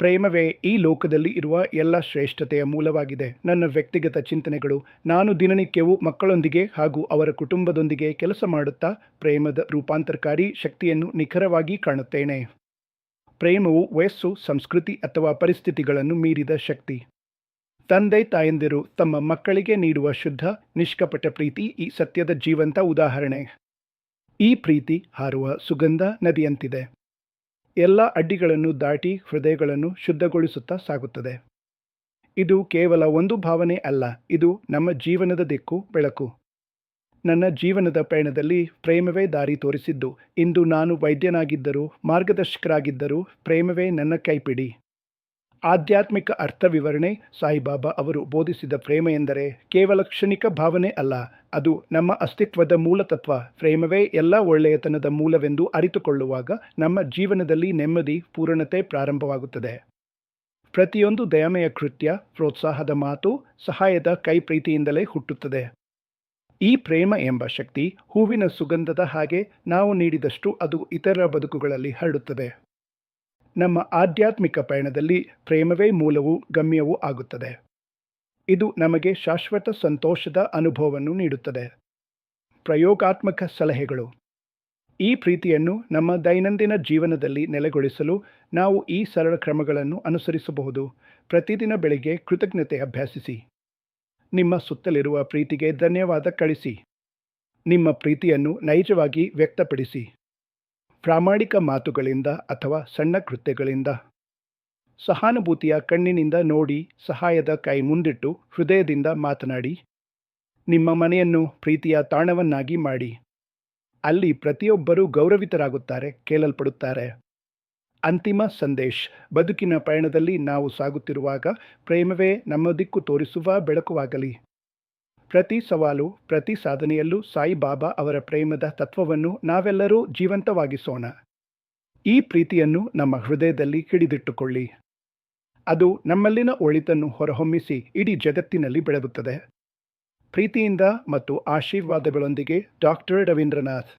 ಪ್ರೇಮವೇ ಈ ಲೋಕದಲ್ಲಿ ಇರುವ ಎಲ್ಲ ಶ್ರೇಷ್ಠತೆಯ ಮೂಲವಾಗಿದೆ. ನನ್ನ ವ್ಯಕ್ತಿಗತ ಚಿಂತನೆಗಳು, ನಾನು ದಿನನಿತ್ಯವೂ ಮಕ್ಕಳೊಂದಿಗೆ ಹಾಗೂ ಅವರ ಕುಟುಂಬದೊಂದಿಗೆ ಕೆಲಸ ಮಾಡುತ್ತಾ ಪ್ರೇಮದ ರೂಪಾಂತರಕಾರಿ ಶಕ್ತಿಯನ್ನು ನಿಖರವಾಗಿ ಕಾಣುತ್ತೇನೆ. ಪ್ರೇಮವು ವಯಸ್ಸು, ಸಂಸ್ಕೃತಿ ಅಥವಾ ಪರಿಸ್ಥಿತಿಗಳನ್ನು ಮೀರಿದ ಶಕ್ತಿ. ತಂದೆ, ತಾಯಂದಿರು ತಮ್ಮ ಮಕ್ಕಳಿಗೆ ನೀಡುವ ಶುದ್ಧ, ನಿಷ್ಕಪಟ ಪ್ರೀತಿ ಈ ಸತ್ಯದ ಜೀವಂತ ಉದಾಹರಣೆ. ಈ ಪ್ರೀತಿ ಹಾರುವ ಸುಗಂಧ ನದಿಯಂತಿದೆ. ಎಲ್ಲ ಅಡ್ಡಿಗಳನ್ನು ದಾಟಿ ಹೃದಯಗಳನ್ನು ಶುದ್ಧಗೊಳಿಸುತ್ತಾ ಸಾಗುತ್ತದೆ. ಇದು ಕೇವಲ ಒಂದು ಭಾವನೆ ಅಲ್ಲ, ಇದು ನಮ್ಮ ಜೀವನದ ದಿಕ್ಕು, ಬೆಳಕು. ನನ್ನ ಜೀವನದ ಪಯಣದಲ್ಲಿ ಪ್ರೇಮವೇ ದಾರಿ ತೋರಿಸಿದ್ದು. ಇಂದು ನಾನು ವೈದ್ಯನಾಗಿದ್ದರೂ, ಮಾರ್ಗದರ್ಶಕರಾಗಿದ್ದರೂ ಪ್ರೇಮವೇ ನನ್ನ ಕೈಪಿಡಿ. ಆಧ್ಯಾತ್ಮಿಕ ಅರ್ಥ ವಿವರಣೆ ಸಾಯಿಬಾಬಾ ಅವರು ಬೋಧಿಸಿದ ಪ್ರೇಮ ಎಂದರೆ ಕೇವಲ ಕ್ಷಣಿಕ ಭಾವನೆ ಅಲ್ಲ, ಅದು ನಮ್ಮ ಅಸ್ತಿತ್ವದ ಮೂಲತತ್ವ. ಪ್ರೇಮವೇ ಎಲ್ಲ ಒಳ್ಳೆಯತನದ ಮೂಲವೆಂದು ಅರಿತುಕೊಳ್ಳುವಾಗ ನಮ್ಮ ಜೀವನದಲ್ಲಿ ನೆಮ್ಮದಿ, ಪೂರ್ಣತೆ ಪ್ರಾರಂಭವಾಗುತ್ತದೆ. ಪ್ರತಿಯೊಂದು ದಯಮೆಯ ಕೃತ್ಯ, ಪ್ರೋತ್ಸಾಹದ ಮಾತು, ಸಹಾಯದ ಕೈ ಪ್ರೀತಿಯಿಂದಲೇ ಹುಟ್ಟುತ್ತದೆ. ಈ ಪ್ರೇಮ ಎಂಬ ಶಕ್ತಿ ಹೂವಿನ ಸುಗಂಧದ ಹಾಗೆ ನಾವು ನೀಡಿದಷ್ಟು ಅದು ಇತರ ಬದುಕುಗಳಲ್ಲಿ ಹರಡುತ್ತದೆ. ನಮ್ಮ ಆಧ್ಯಾತ್ಮಿಕ ಪಯಣದಲ್ಲಿ ಪ್ರೇಮವೇ ಮೂಲವೂ ಗಮ್ಯವೂ ಆಗುತ್ತದೆ. ಇದು ನಮಗೆ ಶಾಶ್ವತ ಸಂತೋಷದ ಅನುಭವವನ್ನು ನೀಡುತ್ತದೆ. ಪ್ರಯೋಗಾತ್ಮಕ ಸಲಹೆಗಳು. ಈ ಪ್ರೀತಿಯನ್ನು ನಮ್ಮ ದೈನಂದಿನ ಜೀವನದಲ್ಲಿ ನೆಲೆಗೊಳಿಸಲು ನಾವು ಈ ಸರಳ ಕ್ರಮಗಳನ್ನು ಅನುಸರಿಸಬಹುದು. ಪ್ರತಿದಿನ ಬೆಳಿಗ್ಗೆ ಕೃತಜ್ಞತೆ ಅಭ್ಯಾಸಿಸಿ. ನಿಮ್ಮ ಸುತ್ತಲಿರುವ ಪ್ರೀತಿಗೆ ಧನ್ಯವಾದ ಕಳಿಸಿ. ನಿಮ್ಮ ಪ್ರೀತಿಯನ್ನು ನೈಜವಾಗಿ ವ್ಯಕ್ತಪಡಿಸಿ. ಪ್ರಾಮಾಣಿಕ ಮಾತುಗಳಿಂದ ಅಥವಾ ಸಣ್ಣ ಕೃತ್ಯಗಳಿಂದ. ಸಹಾನುಭೂತಿಯ ಕಣ್ಣಿನಿಂದ ನೋಡಿ ಸಹಾಯದ ಕೈ ಮುಂದಿಟ್ಟು ಹೃದಯದಿಂದ ಮಾತನಾಡಿ. ನಿಮ್ಮ ಮನೆಯನ್ನು ಪ್ರೀತಿಯ ತಾಣವನ್ನಾಗಿ ಮಾಡಿ. ಅಲ್ಲಿ ಪ್ರತಿಯೊಬ್ಬರೂ ಗೌರವಿತರಾಗುತ್ತಾರೆ ಕೇಳಲ್ಪಡುತ್ತಾರೆ. ಅಂತಿಮ ಸಂದೇಶ್, ಬದುಕಿನ ಪಯಣದಲ್ಲಿ ನಾವು ಸಾಗುತ್ತಿರುವಾಗ ಪ್ರೇಮವೇ ನಮ್ಮ ದಿಕ್ಕು ತೋರಿಸುವ ಬೆಳಕುವಾಗಲಿ. ಪ್ರತಿ ಸವಾಲು, ಪ್ರತಿ ಸಾಧನೆಯಲ್ಲೂ ಸಾಯಿಬಾಬಾ ಅವರ ಪ್ರೇಮದ ತತ್ವವನ್ನು ನಾವೆಲ್ಲರೂ ಜೀವಂತವಾಗಿಸೋಣ. ಈ ಪ್ರೀತಿಯನ್ನು ನಮ್ಮ ಹೃದಯದಲ್ಲಿ ಹಿಡಿದಿಟ್ಟುಕೊಳ್ಳಿ. ಅದು ನಮ್ಮಲ್ಲಿನ ಒಳಿತನ್ನು ಹೊರಹೊಮ್ಮಿಸಿ ಇಡೀ ಜಗತ್ತಿನಲ್ಲಿ ಬೆಳಗುತ್ತದೆ ಪ್ರೀತಿಯಿಂದ ಮತ್ತು ಆಶೀರ್ವಾದಗಳೊಂದಿಗೆ ಡಾಕ್ಟರ್ ರವೀಂದ್ರನಾಥ್.